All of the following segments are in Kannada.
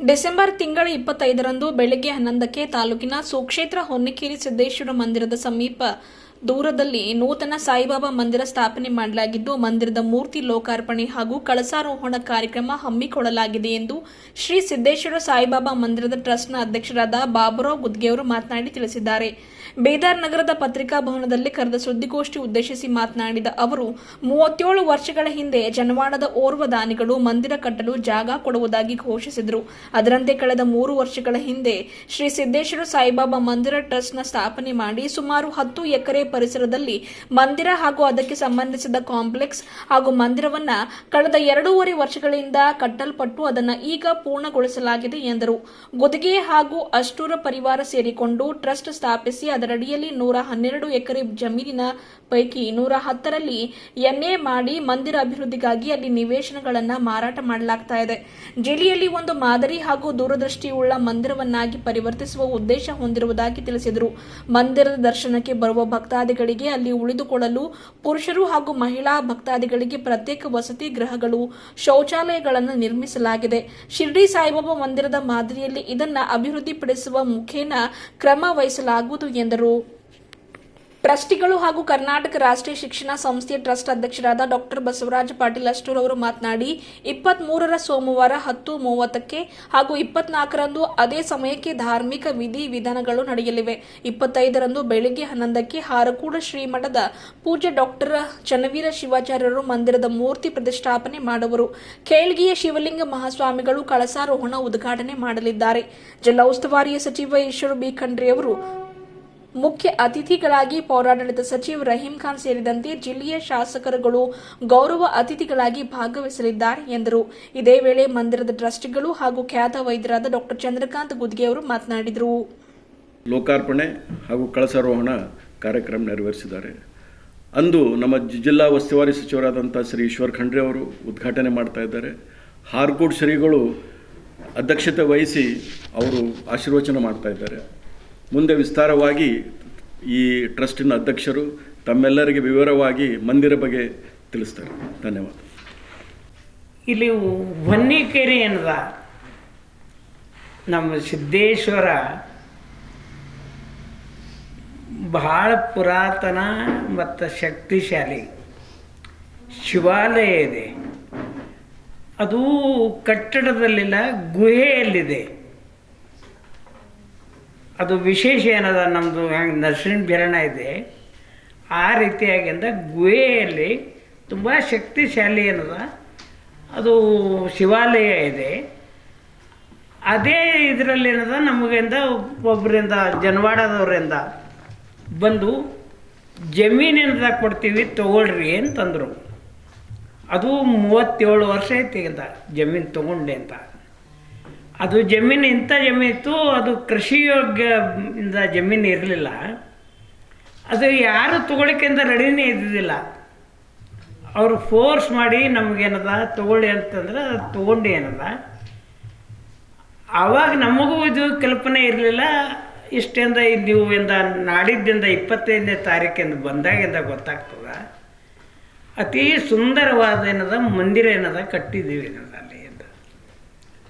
ಡಿಸೆಂಬರ್ ತಿಂಗಳ ಇಪ್ಪತ್ತೈದರಂದು ಬೆಳಗ್ಗೆ ಹನ್ನೊಂದಕ್ಕೆ ತಾಲೂಕಿನ ಸುಕ್ಷೇತ್ರ ಹೊನ್ನಿಕೇರಿ ಸಿದ್ದೇಶ್ವರ ಮಂದಿರದ ಸಮೀಪ ದೂರದಲ್ಲಿ ನೂತನ ಸಾಯಿಬಾಬಾ ಮಂದಿರ ಸ್ಥಾಪನೆ ಮಾಡಲಾಗಿದ್ದು, ಮಂದಿರದ ಮೂರ್ತಿ ಲೋಕಾರ್ಪಣೆ ಹಾಗೂ ಕಳಸಾರೋಹಣ ಕಾರ್ಯಕ್ರಮ ಹಮ್ಮಿಕೊಳ್ಳಲಾಗಿದೆ ಎಂದು ಶ್ರೀ ಸಿದ್ದೇಶ್ವರ ಸಾಯಿಬಾಬಾ ಮಂದಿರದ ಟ್ರಸ್ಟ್ನ ಅಧ್ಯಕ್ಷರಾದ ಬಾಬುರಾವ್ ಗುದ್ಗೆಯವರು ಮಾತನಾಡಿ ತಿಳಿಸಿದ್ದಾರೆ. ಬೇದಾರ್ ನಗರದ ಪತ್ರಿಕಾ ಭವನದಲ್ಲಿ ಕರೆದ ಸುದ್ದಿಗೋಷ್ಠಿ ಉದ್ದೇಶಿಸಿ ಮಾತನಾಡಿದ ಅವರು, ಮೂವತ್ತೇಳು ವರ್ಷಗಳ ಹಿಂದೆ ಜನವಾಡದ ಓರ್ವ ದಾನಿಗಳು ಮಂದಿರ ಕಟ್ಟಲು ಜಾಗ ಕೊಡುವುದಾಗಿ ಘೋಷಿಸಿದರು. ಅದರಂತೆ ಕಳೆದ ಮೂರು ವರ್ಷಗಳ ಹಿಂದೆ ಶ್ರೀ ಸಿದ್ದೇಶ್ವರ ಸಾಯಿಬಾಬಾ ಮಂದಿರ ಟ್ರಸ್ಟ್ನ ಸ್ಥಾಪನೆ ಮಾಡಿ ಸುಮಾರು ಹತ್ತು ಎಕರೆ ಪರಿಸರದಲ್ಲಿ ಮಂದಿರ ಹಾಗೂ ಅದಕ್ಕೆ ಸಂಬಂಧಿಸಿದ ಕಾಂಪ್ಲೆಕ್ಸ್ ಹಾಗೂ ಮಂದಿರವನ್ನ ಕಳೆದ ಎರಡೂವರೆ ವರ್ಷಗಳಿಂದ ಕಟ್ಟಲ್ಪಟ್ಟು ಅದನ್ನ ಈಗ ಪೂರ್ಣಗೊಳಿಸಲಾಗಿದೆ ಎಂದರು. ಗುದಿಗೆ ಹಾಗೂ ಅಷ್ಟೂರ ಪರಿವಾರ ಸೇರಿಕೊಂಡು ಟ್ರಸ್ಟ್ ಸ್ಥಾಪಿಸಿ ಅದರಡಿಯಲ್ಲಿ ನೂರ ಹನ್ನೆರಡು ಎಕರೆ ಜಮೀನಿನ ಪೈಕಿ ನೂರ ಹತ್ತರಲ್ಲಿ ಎನ್ಎ ಮಾಡಿ ಮಂದಿರ ಅಭಿವೃದ್ಧಿಗಾಗಿ ಅಲ್ಲಿ ನಿವೇಶನಗಳನ್ನ ಮಾರಾಟ ಮಾಡಲಾಗ್ತಾ ಇದೆ. ಜಿಲ್ಲೆಯಲ್ಲಿ ಒಂದು ಮಾದರಿ ಹಾಗೂ ದೂರದೃಷ್ಟಿಯುಳ್ಳ ಮಂದಿರವನ್ನಾಗಿ ಪರಿವರ್ತಿಸುವ ಉದ್ದೇಶ ಹೊಂದಿರುವುದಾಗಿ ತಿಳಿಸಿದರು. ಮಂದಿರದ ದರ್ಶನಕ್ಕೆ ಬರುವ ಭಕ್ತಾದಿಗಳಿಗೆ ಅಲ್ಲಿ ಉಳಿದುಕೊಳ್ಳಲು ಪುರುಷರು ಹಾಗೂ ಮಹಿಳಾ ಭಕ್ತಾದಿಗಳಿಗೆ ಪ್ರತ್ಯೇಕ ವಸತಿ ಗೃಹಗಳು, ಶೌಚಾಲಯಗಳನ್ನು ನಿರ್ಮಿಸಲಾಗಿದೆ. ಶಿರ್ಡಿ ಸಾಯಿಬಾಬಾ ಮಂದಿರದ ಮಾದರಿಯಲ್ಲಿ ಇದನ್ನು ಅಭಿವೃದ್ಧಿಪಡಿಸುವ ಮುಖೇನ ಕ್ರಮ ವಹಿಸಲಾಗುವುದು ಎಂದರು. ಟ್ರಸ್ಟಿಗಳು ಹಾಗೂ ಕರ್ನಾಟಕ ರಾಷ್ಟ್ರೀಯ ಶಿಕ್ಷಣ ಸಂಸ್ಥೆಯ ಟ್ರಸ್ಟ್ ಅಧ್ಯಕ್ಷರಾದ ಡಾಕ್ಟರ್ ಬಸವರಾಜ ಪಾಟೀಲ್ ಅಷ್ಟೂರ್ ಅವರು ಮಾತನಾಡಿ ಇಪ್ಪತ್ತ್ ಮೂರರ ಸೋಮವಾರ ಹತ್ತು ಮೂವತ್ತಕ್ಕೆ ಹಾಗೂ ಇಪ್ಪತ್ನಾಲ್ಕರಂದು ಅದೇ ಸಮಯಕ್ಕೆ ಧಾರ್ಮಿಕ ವಿಧಿ ವಿಧಾನಗಳು ನಡೆಯಲಿವೆ. ಇಪ್ಪತ್ತೈದರಂದು ಬೆಳಿಗ್ಗೆ ಹನ್ನೊಂದಕ್ಕೆ ಹಾರಕೂಡ ಶ್ರೀಮಠದ ಪೂಜ್ಯ ಡಾಕ್ಟರ್ ಚನ್ನವೀರ ಶಿವಾಚಾರ್ಯರು ಮಂದಿರದ ಮೂರ್ತಿ ಪ್ರತಿಷ್ಠಾಪನೆ ಮಾಡುವರು. ಕೇಳ್ಗಿಯ ಶಿವಲಿಂಗ ಮಹಾಸ್ವಾಮಿಗಳು ಕಳಸಾರೋಹಣ ಉದ್ಘಾಟನೆ ಮಾಡಲಿದ್ದಾರೆ. ಜಿಲ್ಲಾ ಉಸ್ತುವಾರಿಯ ಸಚಿವ ಈಶ್ವರ ಬಿ ಖಂಡ್ರೆ ಅವರು ಮುಖ್ಯ ಅತಿಥಿಗಳಾಗಿ ಪೌರಾಡಳಿತ ಸಚಿವ ರಹೀಂ ಖಾನ್ ಸೇರಿದಂತೆ ಜಿಲ್ಲೆಯ ಶಾಸಕರುಗಳು ಗೌರವ ಅತಿಥಿಗಳಾಗಿ ಭಾಗವಹಿಸಲಿದ್ದಾರೆ ಎಂದರು. ಇದೇ ವೇಳೆ ಮಂದಿರದ ಟ್ರಸ್ಟಿಗಳು ಹಾಗೂ ಖ್ಯಾತ ವೈದ್ಯರಾದ ಡಾಕ್ಟರ್ ಚಂದ್ರಕಾಂತ್ ಗುದ್ಗೆ ಅವರು ಮಾತನಾಡಿದರು. ಲೋಕಾರ್ಪಣೆ ಹಾಗೂ ಕಳಸಾರೋಹಣ ಕಾರ್ಯಕ್ರಮ ನೆರವೇರಿಸಿದ್ದಾರೆ. ಅಂದು ನಮ್ಮ ಜಿಲ್ಲಾ ಉಸ್ತುವಾರಿ ಸಚಿವರಾದಂಥ ಶ್ರೀ ಈಶ್ವರ್ ಖಂಡ್ರೆ ಅವರು ಉದ್ಘಾಟನೆ ಮಾಡ್ತಾ ಇದ್ದಾರೆ. ಹಾರ್ಕೋಡ್ ಶ್ರೀಗಳು ಅಧ್ಯಕ್ಷತೆ ವಹಿಸಿ ಅವರು ಆಶೀರ್ವಚನ ಮಾಡ್ತಾ ಇದ್ದಾರೆ. ಮುಂದೆ ವಿಸ್ತಾರವಾಗಿ ಈ ಟ್ರಸ್ಟಿನ ಅಧ್ಯಕ್ಷರು ತಮ್ಮೆಲ್ಲರಿಗೆ ವಿವರವಾಗಿ ಮಂದಿರ ಬಗ್ಗೆ ತಿಳಿಸ್ತಾರೆ. ಧನ್ಯವಾದ. ಇಲ್ಲಿ ಹೊನ್ನಿಕೆರೆ ಏನದ ನಮ್ಮ ಸಿದ್ದೇಶ್ವರ ಬಹಳ ಪುರಾತನ ಮತ್ತು ಶಕ್ತಿಶಾಲಿ ಶಿವಾಲಯ ಇದೆ. ಅದು ಕಟ್ಟಡದಲ್ಲಿಲ್ಲ, ಗುಹೆಯಲ್ಲಿದೆ. ಅದು ವಿಶೇಷ ಏನದ ನಮ್ಮದು ಹೆಂಗೆ ನರ್ಸಿನ ಬಿರಣ ಇದೆ, ಆ ರೀತಿಯಾಗಿಂದ ಗುಹೆಯಲ್ಲಿ ತುಂಬ ಶಕ್ತಿಶಾಲಿ ಏನದ, ಅದು ಶಿವಾಲಯ ಇದೆ. ಅದೇ ಇದರಲ್ಲಿ ಏನದ, ನಮಗಿಂದ ಒಬ್ಬರಿಂದ ಜನವಾಡದವರಿಂದ ಬಂದು ಜಮೀನಿಂದ ಕೊಡ್ತೀವಿ ತಗೊಳ್ರಿ ಅಂತಂದರು. ಅದು ಮೂವತ್ತೇಳು ವರ್ಷ ಐತಿ ಅಂತ ಜಮೀನು ತೊಗೊಂಡೆ ಅಂತ. ಅದು ಜಮೀನು, ಇಂಥ ಜಮೀನಿತ್ತು ಅದು ಕೃಷಿ ಯೋಗ್ಯ ಇಂದ ಜಮೀನು ಇರಲಿಲ್ಲ. ಅದು ಯಾರು ತಗೊಳ್ಳಿಕ್ಕಿಂತ ರೆಡಿನೇ ಇದ್ದಿದ್ದಿಲ್ಲ. ಅವರು ಫೋರ್ಸ್ ಮಾಡಿ ನಮಗೇನದ, ತಗೊಳ್ಳಿ ಅಂತಂದ್ರೆ ಅದು ತೊಗೊಂಡು ಏನದ. ಆವಾಗ ನಮಗೂ ಇದು ಕಲ್ಪನೆ ಇರಲಿಲ್ಲ. ಇಷ್ಟೆಂದ ನೀವು ಇಂದ ನಾಡಿದ್ದಿಂದ ಇಪ್ಪತ್ತೈದನೇ ತಾರೀಕಿಂದ ಬಂದಾಗಿಂದ ಗೊತ್ತಾಗ್ತದೆ. ಅತಿ ಸುಂದರವಾದ ಏನದ, ಮಂದಿರ ಏನದ ಕಟ್ಟಿದ್ದೀವಿ ಏನದ.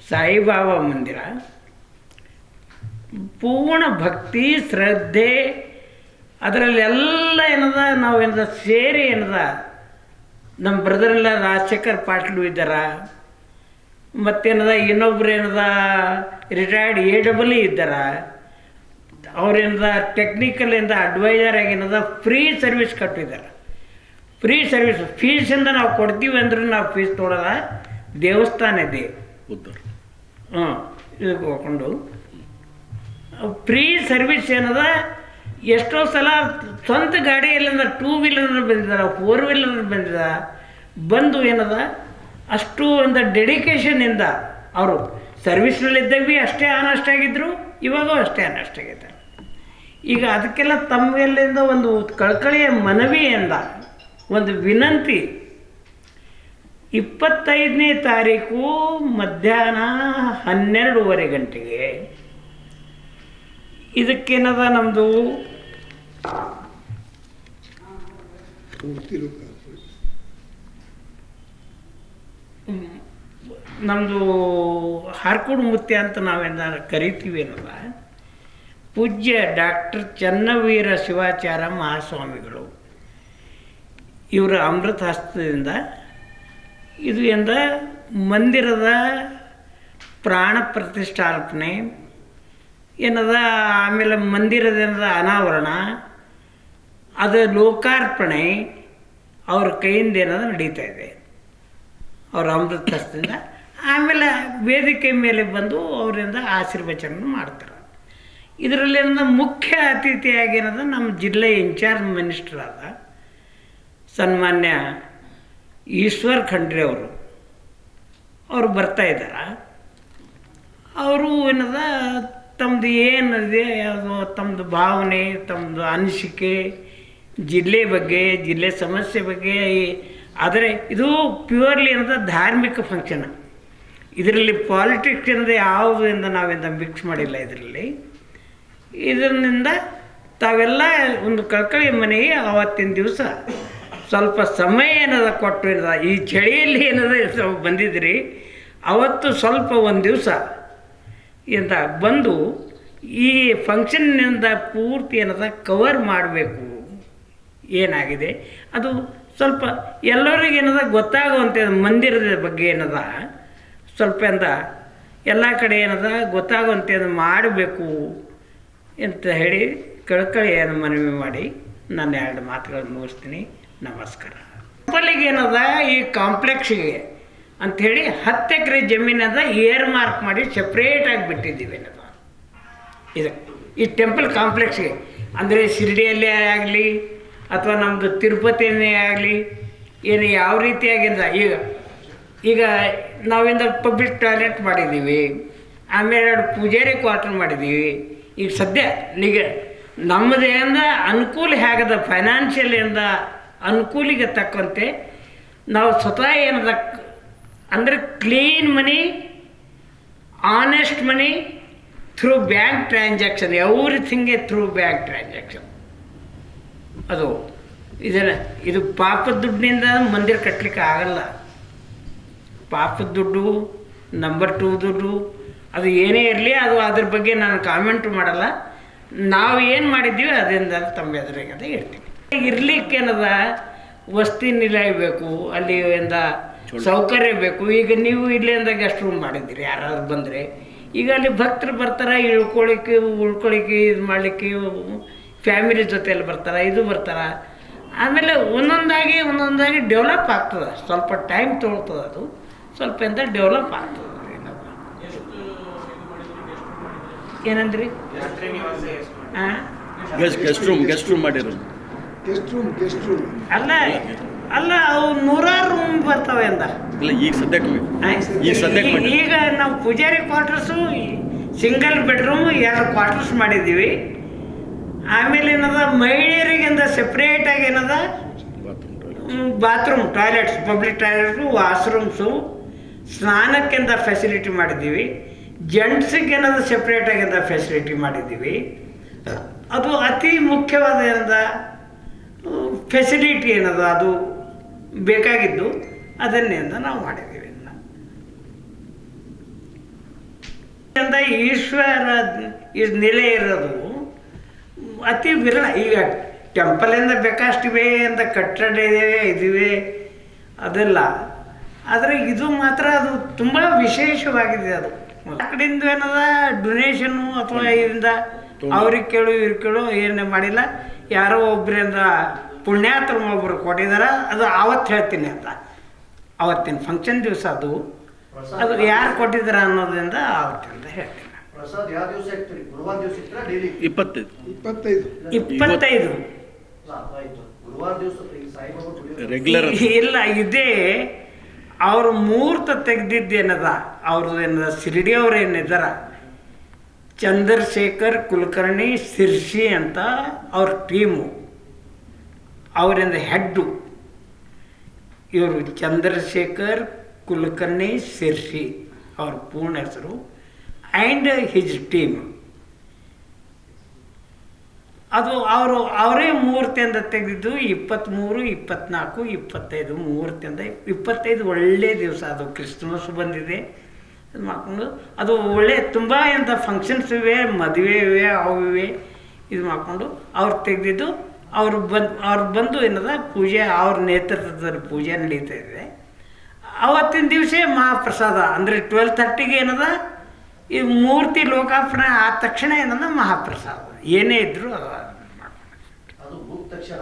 ಸಾಯಿಬಾಬಾ ಮಂದಿರ. ಪೂರ್ಣ ಭಕ್ತಿ, ಶ್ರದ್ಧೆ, ಅದರಲ್ಲೆಲ್ಲ ಏನದ, ನಾವು ಏನದ, ಸೇರಿ ಏನದ ನಮ್ಮ ಬ್ರದರೆಲ್ಲ ರಾಜಶೇಖರ್ ಪಾಟೀಲು ಇದ್ದಾರ. ಮತ್ತೇನದ, ಇನ್ನೊಬ್ರು ಏನದ, ರಿಟೈರ್ಡ್ ಎ ಡಬಲ್ ಇ ಇದ್ದಾರ. ಅವ್ರೇನದ ಟೆಕ್ನಿಕಲಿಂದ ಅಡ್ವೈಸರ್ ಏನದ ಫ್ರೀ ಸರ್ವಿಸ್ ಕಟ್ಟಿದ್ದಾರೆ. ಫ್ರೀ ಸರ್ವಿಸ್ ಫೀಸಿಂದ ನಾವು ಕೊಡ್ತೀವಿ ಅಂದ್ರೆ ನಾವು ಫೀಸ್ ತೊಗೊಳಲ್ಲ. ದೇವಸ್ಥಾನ ಇದೆ. ಹಾಂ ಇದಕ್ಕೆ ಹೋಗ್ಕೊಂಡು. ಫ್ರೀ ಸರ್ವಿಸ್ ಏನದ? ಎಷ್ಟೋ ಸಲ ಸ್ವಂತ ಗಾಡಿಯಲ್ಲಿಂದ ಟೂ ವೀಲರ್ನ ಬಂದಿದ್ದಾರೆ ಫೋರ್ ವೀಲರ್ನ ಬಂದಿದ ಬಂದು ಏನದ? ಅಷ್ಟು ಒಂದು ಡೆಡಿಕೇಶನಿಂದ ಅವರು ಸರ್ವಿಸ್ನಲ್ಲಿದ್ದಾಗ ಭೀ ಅಷ್ಟೇ ಅನಷ್ಟ ಆಗಿದ್ದರು ಇವಾಗೂ ಅಷ್ಟೇ ಅನಷ್ಟ ಆಗಿದ್ದಾರೆ. ಈಗ ಅದಕ್ಕೆಲ್ಲ ತಮ್ಮೆಲ್ಲಿಂದ ಒಂದು ಕಳಕಳಿಯ ಮನವಿಯಿಂದ, ಒಂದು ವಿನಂತಿ ಇಪ್ಪತ್ತೈದನೇ ತಾರೀಕು ಮಧ್ಯಾಹ್ನ ಹನ್ನೆರಡೂವರೆ ಗಂಟೆಗೆ. ಇದಕ್ಕೇನದ ನಮ್ಮದು ನಮ್ಮದು ಹಾರ್ಕೋಡು ಮುತ್ಯ ಅಂತ ನಾವೇನಾದ್ರು ಕರಿತೀವಿ ಏನಲ್ಲ ಪೂಜ್ಯ ಡಾಕ್ಟರ್ ಚನ್ನವೀರ ಶಿವಾಚಾರ ಮಹಾಸ್ವಾಮಿಗಳು. ಇವರ ಅಮೃತ ಹಸ್ತದಿಂದ ಇದು ಎಂದ ಮಂದಿರದ ಪ್ರಾಣ ಪ್ರತಿಷ್ಠಾರ್ಪಣೆ. ಏನದ? ಆಮೇಲೆ ಮಂದಿರದಿಂದ ಅನಾವರಣ. ಅದು ಲೋಕಾರ್ಪಣೆ. ಅವ್ರ ಕೈಯಿಂದ ಏನದ ನಡೀತಾ ಇದೆ. ಅವ್ರ ಅಮೃತ ಹಸ್ತದಿಂದ ಆಮೇಲೆ ವೇದಿಕೆ ಮೇಲೆ ಬಂದು ಅವರಿಂದ ಆಶೀರ್ವಚನ ಮಾಡ್ತಾರೆ. ಇದರಲ್ಲಿ ಮುಖ್ಯ ಅತಿಥಿಯಾಗಿ ಏನದ? ನಮ್ಮ ಜಿಲ್ಲೆ ಇನ್ಚಾರ್ಜ್ ಮಿನಿಸ್ಟರ್ ಆದ ಸನ್ಮಾನ್ಯ ಈಶ್ವರ್ ಖಂಡ್ರೆ ಅವರು. ಅವರು ಬರ್ತಾ ಇದ್ದಾರೆ? ಅವರು ಏನದ ತಮ್ಮದು ಏನಿದೆ ಅದು ತಮ್ಮದು ಭಾವನೆ ತಮ್ಮದು ಅನಿಸಿಕೆ, ಜಿಲ್ಲೆ ಬಗ್ಗೆ, ಜಿಲ್ಲೆ ಸಮಸ್ಯೆ ಬಗ್ಗೆ ಆದರೆ ಇದು ಪ್ಯೂರ್ಲಿ ಏನದ, ಧಾರ್ಮಿಕ ಫಂಕ್ಷನ್ ಇದರಲ್ಲಿ ಪಾಲಿಟಿಕ್ಸ್ ಏನದ ಯಾವುದರಿಂದ ನಾವೆಂದ ಮಿಕ್ಸ್ ಮಾಡಿಲ್ಲ ಇದರಲ್ಲಿ. ಇದರಿಂದ ತಾವೆಲ್ಲ ಒಂದು ಕಳ್ಕಳಿ ಮನೆಗೆ ಆವತ್ತಿನ ದಿವಸ ಸ್ವಲ್ಪ ಸಮಯ ಏನದ ಕೊಟ್ಟು ಇರದ, ಈ ಚಳಿಯಲ್ಲಿ ಏನದ ಬಂದಿದ್ರಿ, ಅವತ್ತು ಸ್ವಲ್ಪ ಒಂದು ದಿವಸ ಎಂತ ಬಂದು ಈ ಫಂಕ್ಷನ್ನಿಂದ ಪೂರ್ತಿ ಏನದ ಕವರ್ ಮಾಡಬೇಕು. ಏನಾಗಿದೆ? ಅದು ಸ್ವಲ್ಪ ಎಲ್ಲರಿಗೂ ಏನದ ಗೊತ್ತಾಗುವಂತೆ, ಮಂದಿರದ ಬಗ್ಗೆ ಏನದ ಸ್ವಲ್ಪ ಎಂದ ಎಲ್ಲ ಕಡೆ ಏನದ ಗೊತ್ತಾಗುವಂತೆ ಮಾಡಬೇಕು ಅಂತ ಹೇಳಿ ಕಳ್ಕಳಿಯನ್ನು ಮನವಿ ಮಾಡಿ ನಾನು ಎರಡು ಮಾತುಗಳನ್ನು ಮುಗಿಸ್ತೀನಿ. ನಮಸ್ಕಾರ. ಏನದ ಈ ಕಾಂಪ್ಲೆಕ್ಸಿಗೆ ಅಂಥೇಳಿ ಹತ್ತು ಎಕರೆ ಜಮೀನದ ಏರ್ ಮಾರ್ಕ್ ಮಾಡಿ ಸಪ್ರೇಟಾಗಿ ಬಿಟ್ಟಿದ್ದೀವಿ ಏನದ ಇದು ಈ ಟೆಂಪಲ್ ಕಾಂಪ್ಲೆಕ್ಸ್ಗೆ ಅಂದರೆ ಶಿರ್ಡಿಯಲ್ಲೇ ಆಗಲಿ ಅಥವಾ ನಮ್ಮದು ತಿರುಪತಿಯಲ್ಲೇ ಆಗಲಿ ಏನು ಯಾವ ರೀತಿಯಾಗಿಂದ ಈಗ ಈಗ ನಾವಿಂದ ಪಬ್ಲಿಕ್ ಟಾಯ್ಲೆಟ್ ಮಾಡಿದ್ದೀವಿ, ಆಮೇಲೆ ಎರಡು ಪೂಜಾರಿ ಕ್ವಾರ್ಟರ್ ಮಾಡಿದ್ದೀವಿ. ಈಗ ಸದ್ಯ ನಿಗ ನಮ್ಮದೇ ಅನುಕೂಲ ಹೇಗದ ಫೈನಾನ್ಷಿಯಲ್ ಇಂದ ಅನುಕೂಲಿಗೆ ತಕ್ಕಂತೆ ನಾವು ಸ್ವತಃ ಏನದ, ಅಂದರೆ clean money honest money through bank transaction ಎವ್ರಿಥಿಂಗೇ through bank transaction ಅದು, ಇದನ್ನು, ಇದು ಪಾಪದ ದುಡ್ಡಿನಿಂದ ಮಂದಿರ ಕಟ್ಟಲಿಕ್ಕೆ ಆಗಲ್ಲ. ಪಾಪದ ದುಡ್ಡು ನಂಬರ್ ಟೂ ದುಡ್ಡು, ಅದು ಏನೇ ಇರಲಿ, ಅದು ಅದ್ರ ಬಗ್ಗೆ ನಾನು ಕಾಮೆಂಟ್ ಮಾಡಲ್ಲ. ನಾವು ಏನು ಮಾಡಿದ್ದೀವಿ, ಅದರಿಂದ ತಮ್ಮ ಎದುರಿಗೆ ಅಂತ ಹೇಳ್ತೀನಿ ಇರ್ಲಿಕ್ಕೆ ಏನದ ವಸತಿ ನಿಲಯ ಬೇಕು ಅಲ್ಲಿ ಇಂದ ಸೌಕರ್ಯ ಬೇಕು. ಈಗ ನೀವು ಇಲ್ಲಿಂದ ಗೆಸ್ಟ್ ರೂಮ್ ಮಾಡಿದ್ದೀರಿ ಯಾರಾದ್ರು ಬಂದರೆ. ಈಗ ಅಲ್ಲಿ ಭಕ್ತರು ಬರ್ತಾರೆ ಇಳ್ಕೊಳಿಕ್ಕೆ ಉಳ್ಕೊಳಿಕ್ಕೆ ಇದು ಮಾಡಲಿಕ್ಕೆ ಫ್ಯಾಮಿಲಿ ಜೊತೆಯಲ್ಲಿ ಬರ್ತಾರೆ ಇದು ಬರ್ತಾರೆ. ಆಮೇಲೆ ಒಂದೊಂದಾಗಿ ಒಂದೊಂದಾಗಿ ಡೆವಲಪ್ ಆಗ್ತದೆ. ಸ್ವಲ್ಪ ಟೈಮ್ ತೊಗೊಳ್ತದೆ ಅದು. ಸ್ವಲ್ಪ ಎಂತ ಡೆವಲಪ್ ಆಗ್ತದೆ ಏನದು. ಏನಂದ್ರಿ? ಹಾಂ guest guest room guest room ಮಾಡಿರೋದು. ಗೆಸ್ಟ್ ರೂಮ್ ಗೆಸ್ಟ್ ರೂಮ್ ಅಲ್ಲ ಅಲ್ಲ ಅವು ನೂರಾರು ರೂಮ್ ಬರ್ತವೆ ಅಂದ. ಇಲ್ಲ ಈಗ ಸದ್ಯಕ್ಕೆ ಈಗ ಸದ್ಯಕ್ಕೆ ಈಗ ನಾವು ಪೂಜಾರಿ ಕ್ವಾರ್ಟರ್ಸು ಸಿಂಗಲ್ ಬೆಡ್ರೂಮ್ ಎರಡು ಕ್ವಾರ್ಟರ್ಸ್ ಮಾಡಿದ್ದೀವಿ. ಆಮೇಲೆ ಏನದ ಮಹಿಳೆಯರಿಗಿಂದ ಸೆಪ್ರೇಟಾಗಿ ಏನದ bathroom toilets public toilets washrooms ಸ್ನಾನಕ್ಕಿಂತ facility ಮಾಡಿದ್ದೀವಿ. ಜೆಂಟ್ಸಿಗೆ ಏನದ ಸೆಪ್ರೇಟಾಗಿಂದ ಫೆಸಿಲಿಟಿ ಮಾಡಿದ್ದೀವಿ. ಅದು ಅತಿ ಮುಖ್ಯವಾದ ಏನದ ಫೆಸಿಲಿಟಿ ಏನದ? ಅದು ಬೇಕಾಗಿದ್ದು ಅದನ್ನೇ ಅಂತ ನಾವು ಮಾಡಿದ್ದೀವಿ ಅಂತ ಈಶ್ವರ ನೆಲೆ ಇರೋದು ಅತಿ ವಿರಳ. ಈಗ ಟೆಂಪಲಿಂದ ಬೇಕಷ್ಟಿವೆ ಅಂತ ಕಟ್ಟಡ ಇದೆ ಇದಿವೆ ಅದೆಲ್ಲ. ಆದರೆ ಇದು ಮಾತ್ರ ಅದು ತುಂಬ ವಿಶೇಷವಾಗಿದೆ ಅದು. ಆ ಕಡೆಯಿಂದ ಏನದ ಡೊನೇಷನ್ನು ಅಥವಾ ಇದರಿಂದ ಅವ್ರಿಗೆ ಕೇಳು ಇವ್ರಿಗೆ ಕೇಳು ಏನೇ ಮಾಡಿಲ್ಲ. ಯಾರೋ ಒಬ್ಬರಿಂದ ಪುಣ್ಯಾತ್ರ ಒಬ್ಬರು ಕೊಟ್ಟಿದ್ದಾರೆ ಅದು ಆವತ್ತು ಹೇಳ್ತೀನಿ ಅಂತ. ಅವತ್ತಿನ ಫಂಕ್ಷನ್ ದಿವಸ ಅದು. ಅದು ಯಾರು ಕೊಟ್ಟಿದ್ದಾರೆ ಅನ್ನೋದ್ರಿಂದ ಆವತ್ತಿಂದ ಹೇಳ್ತೀನಿ. ಇಪ್ಪತ್ತೈದು. ಇಪ್ಪತ್ತೈದು. ಇಪ್ಪತ್ತೈದು. ಆಯ್ತು. ಗುರುವಾರ ದಿವಸ ಸಾಯಿಬಾಬಾ ಗುಡಿ ರೆಗ್ಯುಲರ್ ಇಲ್ಲ ಇದೇ ಅವ್ರ ಮುಹೂರ್ತ ತೆಗೆದಿದ್ದೇನದ ಅವ್ರದ್ದು ಏನದ? ಶಿರಡಿ ಅವ್ರು ಏನಿದಾರ ಚಂದ್ರಶೇಖರ್ ಕುಲಕರ್ಣಿ ಶಿರ್ಷಿ ಅಂತ ಅವ್ರ ಟೀಮು. ಅವರಿಂದ ಹೆಡ್ಡು. ಇವರು ಚಂದ್ರಶೇಖರ್ ಕುಲಕರ್ಣಿ ಶಿರ್ಷಿ ಅವ್ರ ಪೂರ್ಣ ಹೆಸರು ಆ್ಯಂಡ್ ಹಿಜ್ ಟೀಮ್. ಅದು ಅವರು, ಅವರೇ ಮೂರ್ತಿಯಿಂದ ತೆಗೆದಿದ್ದು ಇಪ್ಪತ್ತ್ಮೂರು ಇಪ್ಪತ್ತ್ನಾಲ್ಕು ಇಪ್ಪತ್ತೈದು, ಮೂರ್ತಿಯಿಂದ ಇಪ್ಪತ್ತೈದು ಒಳ್ಳೆಯ ದಿವಸ ಅದು. ಕ್ರಿಸ್ಮಸ್ ಬಂದಿದೆ. ಇದು ಮಾಡ್ಕೊಂಡು. ಅದು ಒಳ್ಳೆ ತುಂಬ ಎಂಥ ಫಂಕ್ಷನ್ಸ್ ಇವೆ, ಮದುವೆ ಇವೆ ಅವು ಇವೆ, ಇದು ಮಾಡಿಕೊಂಡು ಅವ್ರು ತೆಗೆದಿದ್ದು ಅವ್ರು ಬಂದು ಅವ್ರು ಬಂದು ಏನದ ಪೂಜೆ, ಅವ್ರ ನೇತೃತ್ವದಲ್ಲಿ ಪೂಜೆ ನಡೀತಾ ಇದೆ. ಅವತ್ತಿನ ದಿವಸ ಮಹಾಪ್ರಸಾದ, ಅಂದರೆ ಟ್ವೆಲ್ ತರ್ಟಿಗೆ ಏನದ? ಈ ಮೂರ್ತಿ ಲೋಕಾರ್ಪಣೆ ಆದ ತಕ್ಷಣ ಏನದ? ಮಹಾಪ್ರಸಾದ. ಏನೇ ಇದ್ದರೂ ಅದು ಮಾಡ್ಕೊಂಡು. ತಕ್ಷಣ